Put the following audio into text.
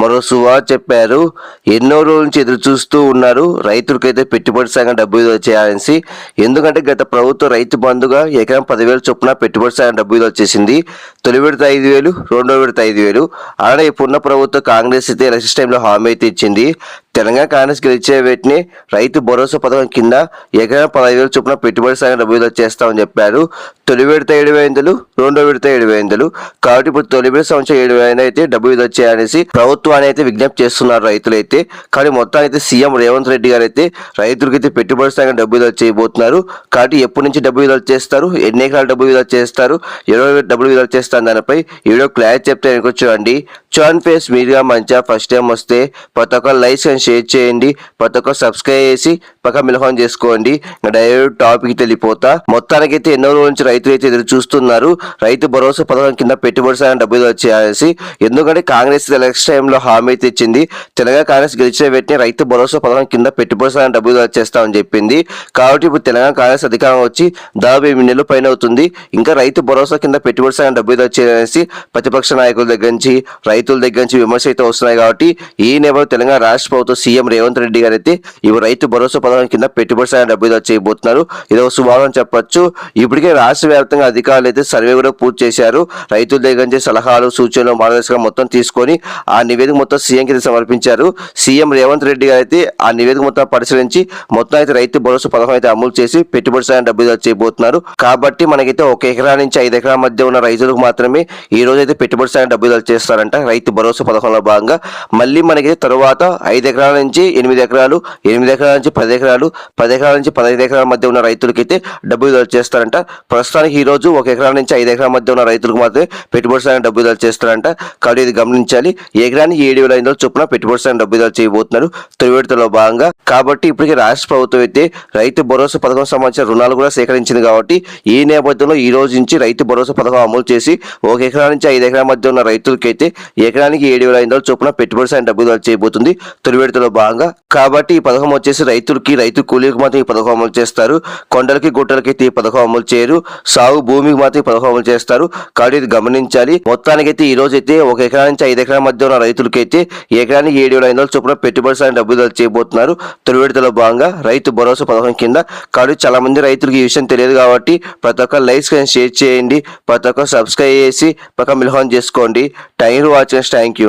మరో సువా చెప్పారు ఎన్నో రోజుల నుంచి ఎదురు చూస్తూ ఉన్నారు. రైతులకైతే పెట్టుబడి సాగం డబ్బు విడుదల చేయాలని ఎందుకంటే గత ప్రభుత్వం రైతు బంధుగా ఎకరం పదివేల చొప్పున పెట్టుబడి సాగం డబ్బు విడుదల చేసింది. తొలి విడత ఐదు వేలు రెండో విడత ఐదు వేలు. అలానే ఇప్పుడున్న ప్రభుత్వం కాంగ్రెస్ అయితే ఎలక్షన్ టైంలో హామీ అయితే ఇచ్చింది. తెలంగాణ కాంగ్రెస్ గెలిచే వీటిని రైతు భరోసా పథకం కింద ఎకరం పదహైదు వేల చొప్పున పెట్టుబడి సాగం డబ్బు విడుదల చేస్తామని చెప్పారు. తొలి విడత ఏడు వేలు రెండో విడత ఏడు వేలు కాబట్టి ఇప్పుడు తొలి విడత సంవత్సరం ఏడు వేలు అయితే డబ్బు విడుదల చేయాలనేసి ప్రభుత్వాన్ని అయితే విజ్ఞప్తి చేస్తున్నారు రైతులైతే. కానీ మొత్తానికి అయితే సీఎం రేవంత్ రెడ్డి గారు అయితే రైతులకి అయితే పెట్టుబడి సాగం డబ్బు విడుదల చేయబోతున్నారు. కాబట్టి ఎప్పటి నుంచి డబ్బు విడుదల చేస్తారు? ఎన్ని ఎకరాలు డబ్బు విడుదల చేస్తారు? ఎవరు డబ్బులు విడుదల చేస్తారు దానిపై ఈ వీడియో క్లారిటీ చెప్తే వెనుక చూడండి. చూడండి ఫేస్ మీరుగా మంచిగా ఫస్ట్ టైం వస్తే ప్రతి ఒక్క లైక్స్ అండ్ షేర్ చేయండి. ప్రతి ఒక్క సబ్స్క్రైబ్ చేసి పక్క మిలహం చేసుకోండి. డైరెక్ట్ టాపిక్ వెళ్ళిపోతా. మొత్తానికైతే ఎన్నో రోజుల నుంచి రైతులు అయితే ఎదురు చూస్తున్నారు. రైతు భరోసా పథకం కింద పెట్టుబడి సాయం డబ్బులు వచ్చేయాల్సి ఎందుకంటే కాంగ్రెస్ ఎలక్షన్ టైంలో హామీ అయితే ఇచ్చింది. తెలంగాణ కాంగ్రెస్ గెలిచిన వెంటనే రైతు భరోసా పథకం కింద పెట్టుబడి సాయం డబ్బులు చేస్తామని చెప్పింది. కాబట్టి ఇప్పుడు తెలంగాణ కాంగ్రెస్ అధికారం వచ్చి దాదాపు ఎనిమిది నెలలు పైన అవుతుంది. ఇంకా రైతు భరోసా కింద పెట్టుబడి సాయం డబ్బులు వచ్చేసి ప్రతిపక్ష నాయకుల దగ్గర నుంచి రైతుల దగ్గర నుంచి విమర్శ అయితే వస్తున్నాయి కాబట్టి ఈ నేపథ్యంలో తెలంగాణ రాష్ట్ర ప్రభుత్వం సీఎం రేవంత్ రెడ్డి గారు అయితే ఇవి రైతు భరోసా పథకం కింద పెట్టుబడి సాయం డబ్బులు చేయబోతున్నారు. ఇది ఒక శుభాగం చెప్పొచ్చు. ఇప్పటికే రాష్ట్ర వ్యాప్తంగా అధికారులు అయితే సర్వే కూడా పూర్తి చేశారు. రైతుల దగ్గర నుంచి సలహాలు సూచనలు మార్గదర్శకం మొత్తం తీసుకొని ఆ నివేదిక మొత్తం సీఎం కింద సమర్పించారు. సీఎం రేవంత్ రెడ్డి గారు అయితే ఆ నివేదిక మొత్తం పరిశీలించి మొత్తం అయితే రైతు భరోసా పథకం అయితే అమలు చేసి పెట్టుబడి సాయం డబ్బులు చేయబోతున్నారు. కాబట్టి మనకైతే ఒక ఎకరా నుంచి ఐదు ఎకరాల మధ్య ఉన్న రైతులకు మాత్రమే ఈ రోజు అయితే పెట్టుబడి సాయం డబ్బులు చేస్తారంట రైతు భరోసా పథకంలో భాగంగా. మళ్ళీ మనకి తర్వాత ఐదు ఎకరాల నుంచి ఎనిమిది ఎకరాలు ఎనిమిది ఎకరాల నుంచి పది ఎకరాలు పది ఎకరాల నుంచి పదహైదు ఎకరాల మధ్య ఉన్న రైతులకైతే డబ్బు విడుదల చేస్తారంట. ప్రస్తుతానికి ఈ రోజు ఒక ఎకరా నుంచి ఐదు ఎకరాల మధ్య ఉన్న రైతులకు మాత్రమే పెట్టుబడి సాయం డబ్బు విడుదల చేస్తారంట. కాబట్టి ఇది గమనించాలి. ఎకరానికి ఏడు వేల ఐదు వందల చొప్పున పెట్టుబడి సాయం డబ్బు విడుదల చేయబోతున్నారు. తొలి విడతలో భాగంగా కాబట్టి ఇప్పటికే రాష్ట్ర ప్రభుత్వం అయితే రైతు భరోసా పథకం సంబంధించిన రుణాలు కూడా సేకరించింది కాబట్టి ఈ నేపథ్యంలో ఈ రోజు నుంచి రైతు భరోసా పథకం అమలు చేసి ఒక ఎకరా నుంచి ఐదు ఎకరాల మధ్య ఉన్న రైతులకైతే ఎకరానికి ఏడు వేల ఐదు వందల చొప్పున పెట్టుబడి సాయం డబ్బు విడుదల చేయబోతుంది. తొలి విడతలో భాగంగా కాబట్టి ఈ పథకం వచ్చేసి రైతులకి రైతు కూలీలకు మాత్రం ఈ పథకం అమలు చేస్తారు. కొండలకి గుట్టలకి అయితే ఈ పథకం అమలు చేయరు. సాగు భూమికి మాత్రం ఈ పథకం అమలు చేస్తారు. కాబట్టి ఇది గమనించాలి. మొత్తానికైతే ఈ రోజు అయితే ఒక ఎకరా నుంచి ఐదు ఎకరాల మధ్య ఉన్న రైతులకైతే ఎకరానికి ఏడు వేల ఐదు వందల చొప్పున పెట్టుబడి సాయం డబ్బు చేయబోతున్నారు. తొలి విడతలో భాగంగా రైతు భరోసా పథకం కింద కాబట్టి చాలా మంది రైతులకు ఈ విషయం తెలియదు కాబట్టి ప్రతి ఒక్క లైక్స్ షేర్ చేయండి. ప్రతి ఒక్క సబ్స్క్రైబ్ చేసి పక్క మిల్హాన్ చేసుకోండి. Thank you watching. Thank you.